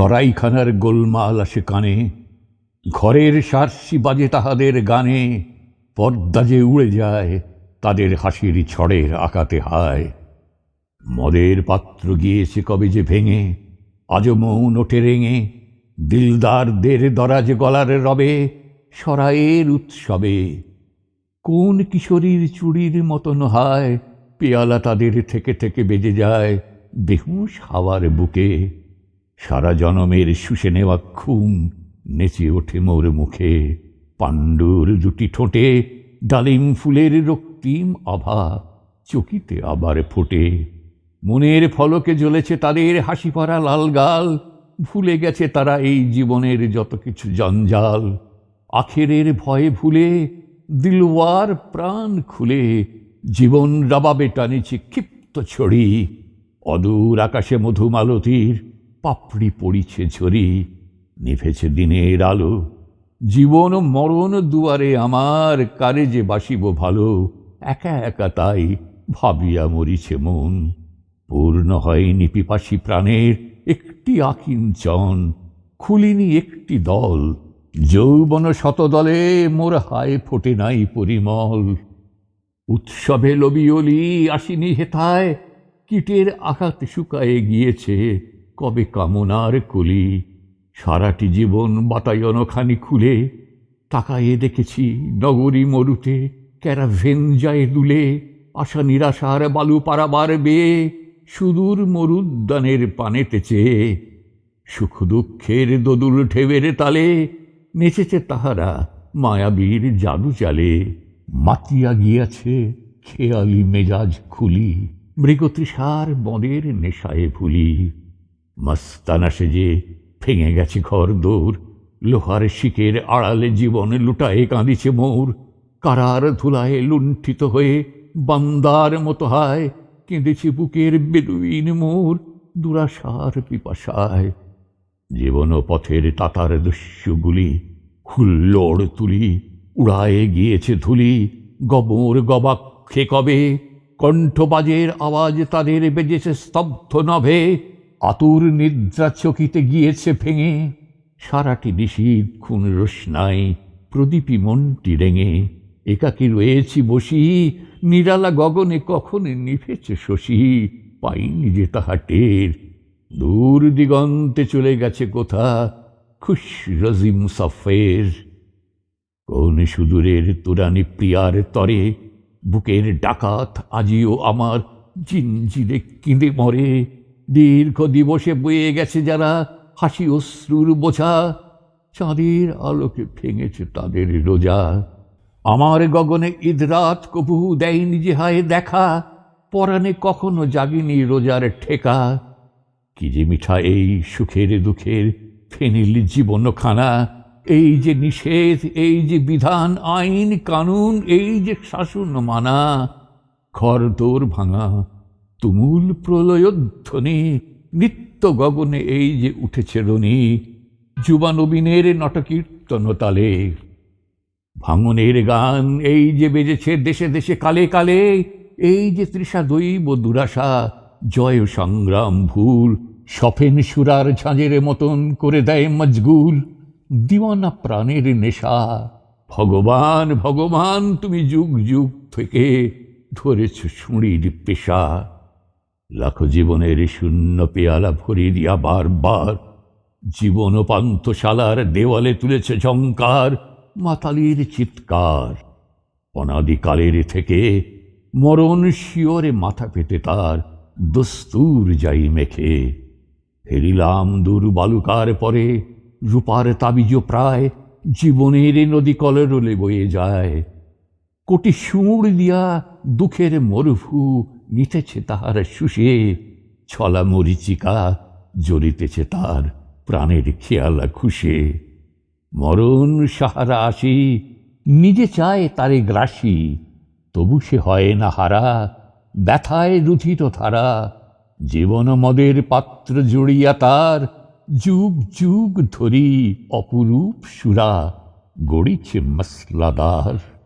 সরাইখানার গোলমাল আসে কানে, ঘরের সার্সি বাজে তাহাদের গানে, পর্দা যে উড়ে যায় তাদের হাসির ছড়ের আকাতে হায়। মদের পাত্র গিয়েছে কবে যে ভেঙে আজ মৌন ওঠে রেঙে দিলদারদের দরাজ গলার রবে, সরাইয়ের উৎসবে। কোন কিশোরীর চুড়ির মতন হায়, পেয়ালা তাদের থেকে থেকে বেজে যায় বেহুশ হাওয়ার বুকে। সারা জনমের শুষে নেওয়া খুন, নেচে ওঠে মোর মুখে। পাণ্ডুর দুটি ঠোঁটে ডালিম ফুলের রক্তিম আভা চকিতে আবার ফোটে। মনের ফলকে জ্বলেছে তাদের হাসি পরা লাল গাল, ভুলে গেছে তারা এই জীবনের যত কিছু জঞ্জাল। আখেরের ভয়ে ভুলে দিলওয়ার প্রাণ খুলে জীবন রবাবে টানেছে ক্ষিপ্ত ছড়ি। অদূর আকাশে মধুমালতির পাপড়ি পড়িছে ঝরি, নিভেছে দিনের আলো। জীবন মরণ দুয়ারে আমার, কারে যে বাসিব ভালো, একা একা তাই ভাবিয়া মরিছে মন। পূর্ণ হয়নি পিপাসী প্রাণের একটি আকিঞ্চন খুলিনি একটি দল। যৌবন শতদলে মোর হায় ফোটে নাই পরিমল। উৎসবে লবিয়লি আসিনি হেথায় কীটের আঘাত শুকায়ে গিয়েছে। কবে কামনার কলি সারাটি জীবন বাতায়ন খানি খুলে তাকায়ে দেখেছি নগরী মরুতে ক্যারাভেন যায় দুলে আশা নিরাশার বালু পারাবার বেয়ে সুদূর মরুদ্যানের পানেতে চেয়ে সুখ দুঃখের দোদুল ঢেবের তালে নেচেছে তাহারা মায়াবীর জাদু চালে। মাতিয়া গিয়াছে খেয়ালি মেজাজ খুলি, মৃগতৃষার বনের নেশায় ভুলি। মস্তানা সেজে ভেঙে গেছে ঘর দৌড় লোহার শিকের আড়ালে জীবন লুটায়ে কাঁদিছে মোর। কারার ধুলায় লুণ্ঠিত হয়ে বান্দার মতো হায় কেঁদেছে বুকের বেদুইন মোর দুরাশার পিপাসায়। জীবন পথের তাতার দস্যুগুলি হুল্লোড় তুলি, উড়ায়ে গিয়েছে ধুলি, গবর গবাক্ষে কবে? কণ্ঠবাজের আওয়াজ তাদের বেজেছে স্তব্ধ নভে আতুর নিদ্রা চকিতে গিয়েছে ভেঙে। সারাটি নিশীত খুন রোশনাই প্রদীপী মনটি রেঙে। একাকি রয়েছি বসি, নিরালা গগনে কখন নিভেছে শশী। পাইনি যে তাহা টের, দূর দিগন্তে চলে গেছে কোথা খুশ রজিম সফের কোন সুদূরের তুরানি প্রিয়ার তরে, বুকের ডাকাত আজিও আমার জিনজিরে কিঁদে মরে। দীর্ঘ দিবসে বয়ে গেছে যারা হাসি অশ্রুর বোঝা, চাঁদের আলোকে ভেঙেছে তাদের রোজা। আমার গগনে ঈদরাত কবু দেয়নি যে হায় দেখা, পরাণে কখনো জাগিনি রোজার ঠেকা। কি যে মিঠা এই সুখের দুঃখের ফেনিল জীবন খানা এই যে নিষেধ, এই যে বিধান, আইন, কানুন, এই যে শাসন মানা। ঘর দোর ভাঙা তুমুল প্রলয়োধ্বনি, নিত্য গগনে এই যে উঠেছে রনি যুবানবীনের নটকীর্তন তালে। ভাঙনের গান এই যে বেজেছে দেশে দেশে কালে কালে, এই যে তৃষা দৈব দুরাশা, জয় সংগ্রাম ভুল, সফেন সুরার ঝাঁঝের মতন করে দেয় মজগুল, দিওয়ানা প্রাণের নেশা। ভগবান ভগবান, তুমি যুগ যুগ থেকে ধরেছ সুঁড়ির পেশা। লাখো জীবনের শূন্য পেয়ালা ভরি দিয়া বারবার জীবন পান্থশালার দেওয়ালে তুলেছে ঝঙ্কার মাতালির চিৎকার। অনাদিকালের থেকে মরণ শিওরে মাথা পেতে তার দস্তুর যাই মেখে। ফেরিলাম দূর বালুকার পরে রূপার তাবিজ প্রায় জীবনের নদী কলরলে বয়ে যায়। কোটি সুর দিয়া দুঃখের মরুভু নিতেছে তাহার শুষে ছলা মরিচিকা জ্বলিতেছে তার প্রাণের খেয়ালা খুশে। মরণ সাহারা আসি, নিজে চায় তারে গ্রাসী। তবু সে হয় না হারা, ব্যথায় রুধিত ধারা। জীবন মদের পাত্র জুড়িয়া তার যুগ যুগ ধরি অপরূপ সুরা গড়িছে মসলাদার।